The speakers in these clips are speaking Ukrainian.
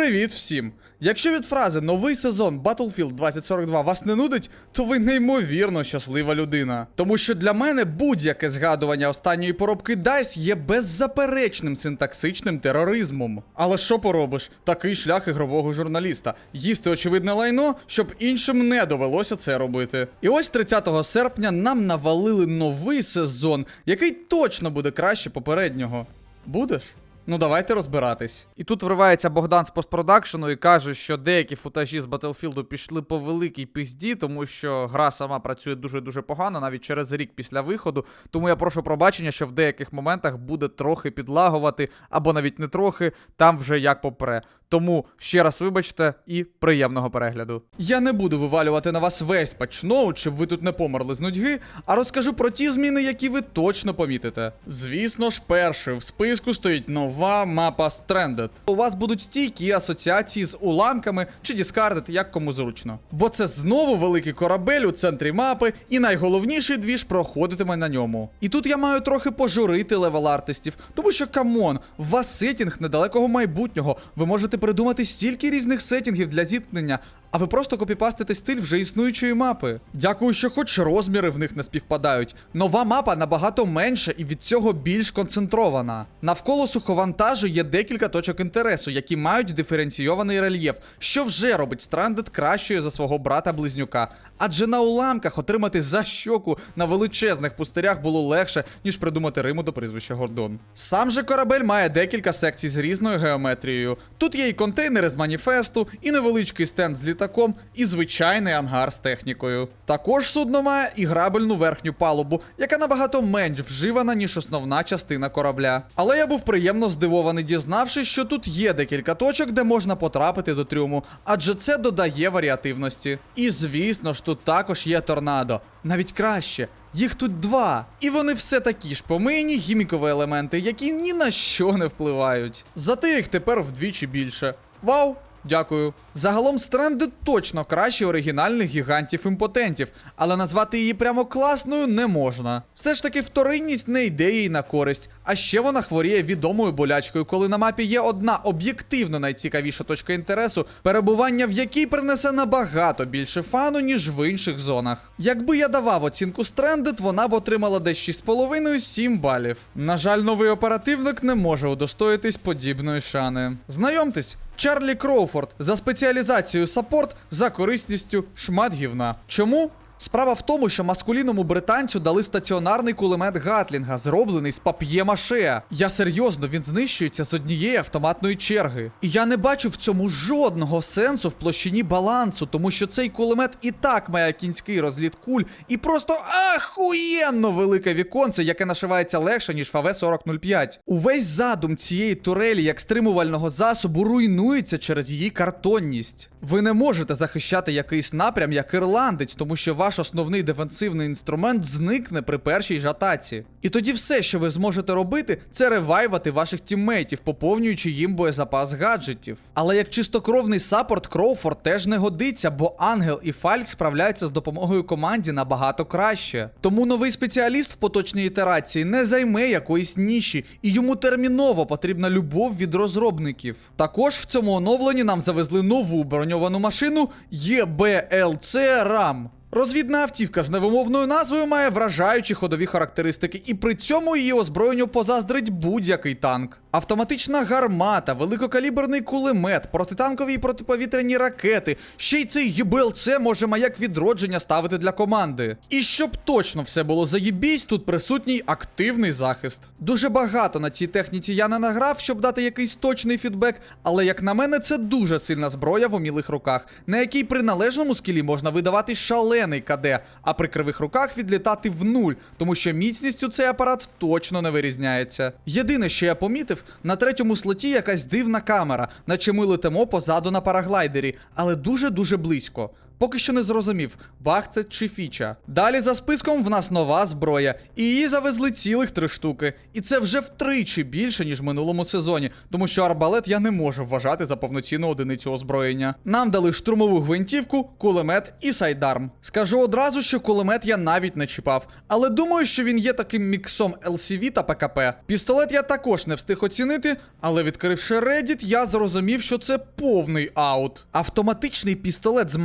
Привіт всім! Якщо від фрази новий сезон Battlefield 2042 вас не нудить, то ви неймовірно щаслива людина. Тому що для мене будь-яке згадування останньої поробки DICE є беззаперечним синтаксичним тероризмом. Але що поробиш? Такий шлях ігрового журналіста. Їсти очевидне лайно, щоб іншим не довелося це робити. І ось 30 серпня нам навалили новий сезон, який точно буде краще попереднього. Будеш? Ну, давайте розбиратись. І тут вривається Богдан з постпродакшену і каже, що деякі футажі з Battlefield пішли по великій пизді, тому що гра сама працює дуже-дуже погано, навіть через рік після виходу. Тому я прошу пробачення, що в деяких моментах буде трохи підлагувати, або навіть не трохи, там вже як попре. Тому ще раз вибачте і приємного перегляду. Я не буду вивалювати на вас весь патчноут, щоб ви тут не померли з нудьги, а розкажу про ті зміни, які ви точно помітите. Звісно ж, першою в списку стоїть нова мапа Stranded. У вас будуть стійкі асоціації з уламками чи Discarded, як кому зручно. Бо це знову великий корабель у центрі мапи, і найголовніший двіж проходитиме на ньому. І тут я маю трохи пожурити левел артистів, тому що камон, у вас сетінг недалекого майбутнього. Ви можете придумати стільки різних сетінгів для зіткнення, а ви просто копіпастите стиль вже існуючої мапи. Дякую, що хоч розміри в них не співпадають. Нова мапа набагато менша і від цього більш концентрована. Навколо суховантажу є декілька точок інтересу, які мають диференційований рельєф, що вже робить Stranded кращою за свого брата-близнюка. Адже на уламках отримати за щоку на величезних пустирях було легше, ніж придумати Риму до прізвища Гордон. Сам же корабель має декілька секцій з різною геометрією. Тут є і контейнери з маніфесту, і невеличкий стенд з літаком, і звичайний ангар з технікою. Також судно має і грабельну верхню палубу, яка набагато менш вживана, ніж основна частина корабля. Але я був приємно здивований, дізнавшись, що тут є декілька точок, де можна потрапити до трюму, адже це додає варіативності. І звісно ж, тут також є торнадо. Навіть краще. Їх тут два, і вони все такі ж помийні гімікові елементи, які ні на що не впливають. Зате їх тепер вдвічі більше. Вау! Дякую. Загалом Stranded точно краще оригінальних гігантів-імпотентів, але назвати її прямо класною не можна. Все ж таки вторинність не йде їй на користь, а ще вона хворіє відомою болячкою, коли на мапі є одна об'єктивно найцікавіша точка інтересу, перебування в якій принесе набагато більше фану, ніж в інших зонах. Якби я давав оцінку Stranded, вона б отримала десь 6,5-7 балів. На жаль, новий оперативник не може удостоїтись подібної шани. Знайомтесь. Чарлі Кроуфорд за спеціалізацією саппорт, за корисністю шмат гівна. Чому? Справа в тому, що маскулінному британцю дали стаціонарний кулемет Гатлінга, зроблений з пап'є-маше. Я серйозно, він знищується з однієї автоматної черги. І я не бачу в цьому жодного сенсу в площині балансу, тому що цей кулемет і так має кінський розліт куль, і просто ахуєнно велике віконце, яке нашивається легше, ніж ФАВ 4005. Увесь задум цієї турелі як стримувального засобу руйнується через її картонність. Ви не можете захищати якийсь напрям як ірландець, тому що ваш основний дефенсивний інструмент зникне при першій жатаці. І тоді все, що ви зможете робити, це ревайвати ваших тіммейтів, поповнюючи їм боєзапас гаджетів. Але як чистокровний саппорт Кроуфорд теж не годиться, бо Ангел і Фальк справляються з допомогою команді набагато краще. Тому новий спеціаліст в поточній ітерації не займе якоїсь ніші, і йому терміново потрібна любов від розробників. Також в цьому оновленні нам завезли нову броньовану машину ЄБЛЦ РАМ. Розвідна автівка з невимовною назвою має вражаючі ходові характеристики, і при цьому її озброєнню позаздрить будь-який танк. Автоматична гармата, великокаліберний кулемет, протитанкові і протиповітряні ракети. Ще й цей ЄБЛЦ може маяк відродження ставити для команди. І щоб точно все було заєбісь, тут присутній активний захист. Дуже багато на цій техніці я не награв, щоб дати якийсь точний фідбек, але як на мене, це дуже сильна зброя в умілих руках, на якій при належному скілі можна видавати шалений КД, а при кривих руках відлітати в нуль, тому що міцністю цей апарат точно не вирізняється. Єдине, що я помітив, на третьому слоті якась дивна камера, наче ми летимо позаду на параглайдері, але дуже-дуже близько. Поки що не зрозумів, баг це чи фіча. Далі за списком в нас нова зброя, і її завезли цілих три штуки. І це вже втричі більше, ніж в минулому сезоні, тому що арбалет я не можу вважати за повноцінну одиницю озброєння. Нам дали штурмову гвинтівку, кулемет і сайдарм. Скажу одразу, що кулемет я навіть не чіпав, але думаю, що він є таким міксом LCV та ПКП. Пістолет я також не встиг оцінити, але відкривши Reddit, я зрозумів, що це повний аут. Автоматичний пістолет з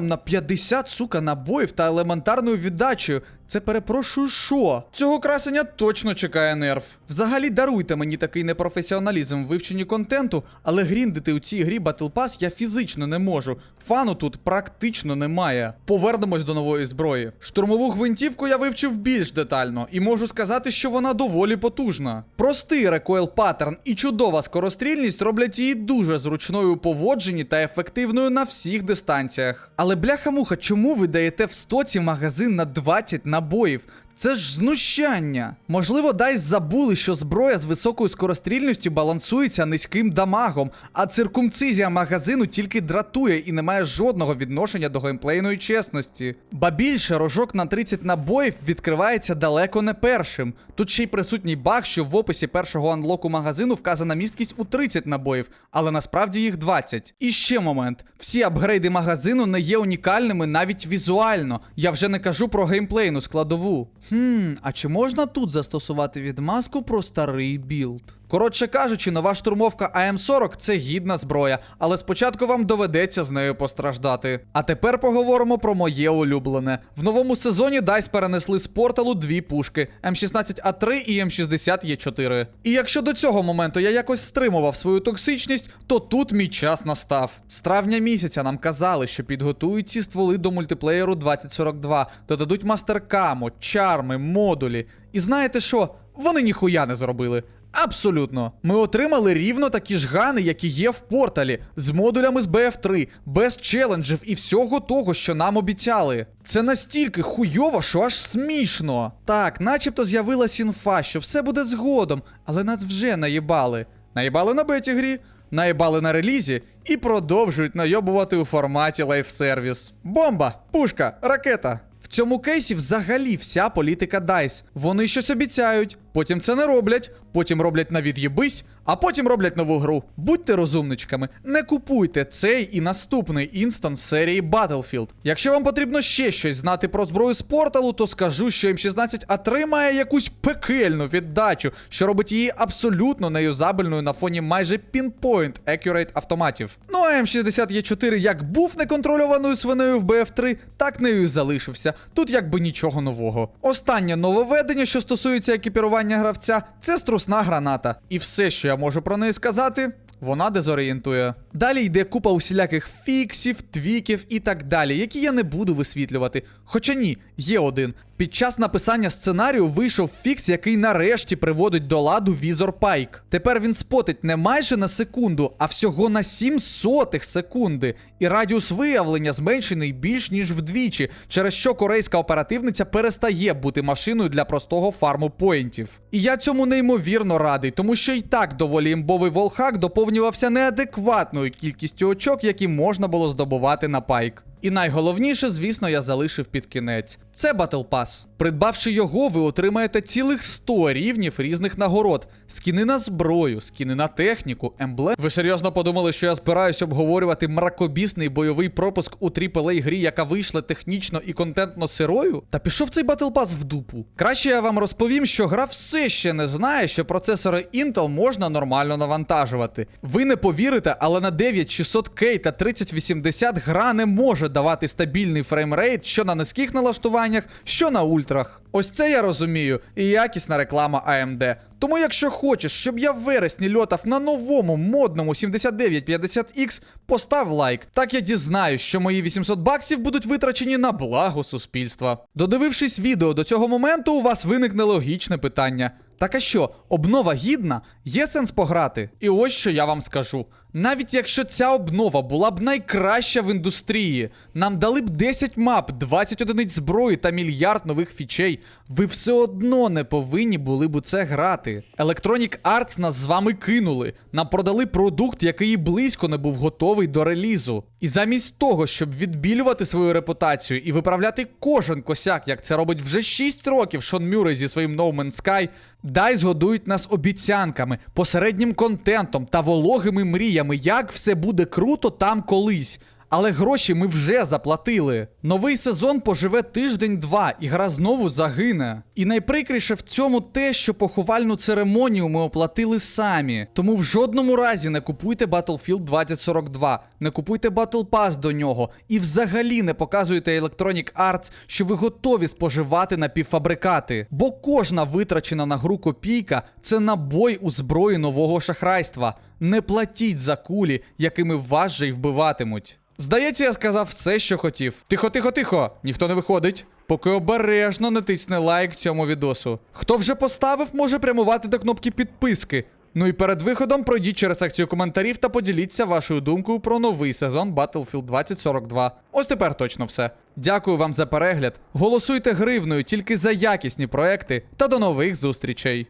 магазином на 50 сука набоїв та елементарною віддачею. Це перепрошую, що? Цього красення точно чекає нерв. Взагалі даруйте мені такий непрофесіоналізм в вивченні контенту, але гріндити у цій грі Battle Pass я фізично не можу. Фану тут практично немає. Повернемось до нової зброї. Штурмову гвинтівку я вивчив більш детально і можу сказати, що вона доволі потужна. Простий рекойл паттерн і чудова скорострільність роблять її дуже зручною у поводженні та ефективною на всіх дистанціях. Але бляха-муха, чому ви даєте в стоці магазин на 20 набоїв? Це ж знущання. Можливо, дайс забули, що зброя з високою скорострільністю балансується низьким дамагом, а циркумцизія магазину тільки дратує і не має жодного відношення до геймплейної чесності. Ба більше рожок на 30 набоїв відкривається далеко не першим. Тут ще й присутній баг, що в описі першого анлоку магазину вказана місткість у 30 набоїв, але насправді їх 20. І ще момент: всі апгрейди магазину не є унікальними навіть візуально. Я вже не кажу про геймплейну складову. Хм, а чи можна тут застосувати відмазку про старий білд? Коротше кажучи, нова штурмовка АМ40 це гідна зброя, але спочатку вам доведеться з нею постраждати. А тепер поговоримо про моє улюблене. В новому сезоні DICE перенесли з порталу дві пушки М16А3 і М60Е4. І якщо до цього моменту я якось стримував свою токсичність, то тут мій час настав. З травня місяця нам казали, що підготують ці стволи до мультиплеєру 2042, додадуть мастеркаму, чарми, модулі. І знаєте що? Вони ніхуя не зробили. Абсолютно. Ми отримали рівно такі ж гани, які є в порталі, з модулями з BF3, без челенджів і всього того, що нам обіцяли. Це настільки хуйово, що аж смішно. Так, начебто з'явилась інфа, що все буде згодом, але нас вже наїбали. Наїбали на беті грі, наїбали на релізі і продовжують найобувати у форматі лайфсервіс. Бомба, пушка, ракета. В цьому кейсі взагалі вся політика DICE. Вони щось обіцяють, потім це не роблять, потім роблять на від'єбись, а потім роблять нову гру. Будьте розумничками, не купуйте цей і наступний інстанс серії Battlefield. Якщо вам потрібно ще щось знати про зброю з порталу, то скажу, що М16А3 якусь пекельну віддачу, що робить її абсолютно неюзабельною на фоні майже pinpoint accurate автоматів. Ну а М60Е4 як був неконтрольованою свинею в BF3, так нею і залишився. Тут якби нічого нового. Останнє нововведення, що стосується екіпірування гравця, це струсна граната. І все, що я можу про неї сказати. Вона дезорієнтує. Далі йде купа усіляких фіксів, твіків і так далі, які я не буду висвітлювати. Хоча ні, є один. Під час написання сценарію вийшов фікс, який нарешті приводить до ладу візор Пайк. Тепер він спотить не майже на секунду, а всього на 7 сотих секунди. І радіус виявлення зменшений більш ніж вдвічі, через що корейська оперативниця перестає бути машиною для простого фарму поінтів. І я цьому неймовірно радий, тому що і так доволі імбовий волхак доповнювався неадекватною кількістю очок, які можна було здобувати на пайк. І найголовніше, звісно, я залишив під кінець. Це Battle Pass. Придбавши його, ви отримаєте цілих 100 рівнів різних нагород: скіни на зброю, скіни на техніку, емблем. Ви серйозно подумали, що я збираюсь обговорювати мракобісний бойовий пропуск у AAA грі, яка вийшла технічно і контентно сирою? Та пішов цей Battle Pass в дупу. Краще я вам розповім, що гра все ще не знає, що процесори Intel можна нормально навантажувати. Ви не повірите, але на 9600K та 3080 гра не може давати стабільний фреймрейт що на низьких налаштуваннях, що на ультрах. Ось це я розумію, і якісна реклама AMD. Тому, якщо хочеш, щоб я в вересні льотав на новому модному 7950X, постав лайк. Так я дізнаюсь, що мої 800 баксів будуть витрачені на благо суспільства. Додивившись відео до цього моменту, у вас виникне логічне питання. Так а що, обнова гідна? Є сенс пограти? І ось що я вам скажу. Навіть якщо ця обнова була б найкраща в індустрії, нам дали б 10 мап, 20 одиниць зброї та мільярд нових фічей, ви все одно не повинні були б у це грати. Electronic Arts нас з вами кинули. Нам продали продукт, який і близько не був готовий до релізу. І замість того, щоб відбілювати свою репутацію і виправляти кожен косяк, як це робить вже 6 років Шон Мюррей зі своїм No Man's Sky, DICE годують нас обіцянками, посереднім контентом та вологими мріями, як все буде круто там колись. Але гроші ми вже заплатили. Новий сезон поживе тиждень-два, і гра знову загине. І найприкріше в цьому те, що поховальну церемонію ми оплатили самі. Тому в жодному разі не купуйте Battlefield 2042, не купуйте Battle Pass до нього і взагалі не показуйте Electronic Arts, що ви готові споживати напівфабрикати. Бо кожна витрачена на гру копійка це набой у зброї нового шахрайства. Не платіть за кулі, якими вас же й вбиватимуть. Здається, я сказав все, що хотів. Тихо, тихо, тихо, ніхто не виходить. Поки обережно не тисне лайк цьому відосу. Хто вже поставив, може прямувати до кнопки підписки. Ну і перед виходом пройдіть через секцію коментарів та поділіться вашою думкою про новий сезон Battlefield 2042. Ось тепер точно все. Дякую вам за перегляд. Голосуйте гривною тільки за якісні проекти та до нових зустрічей.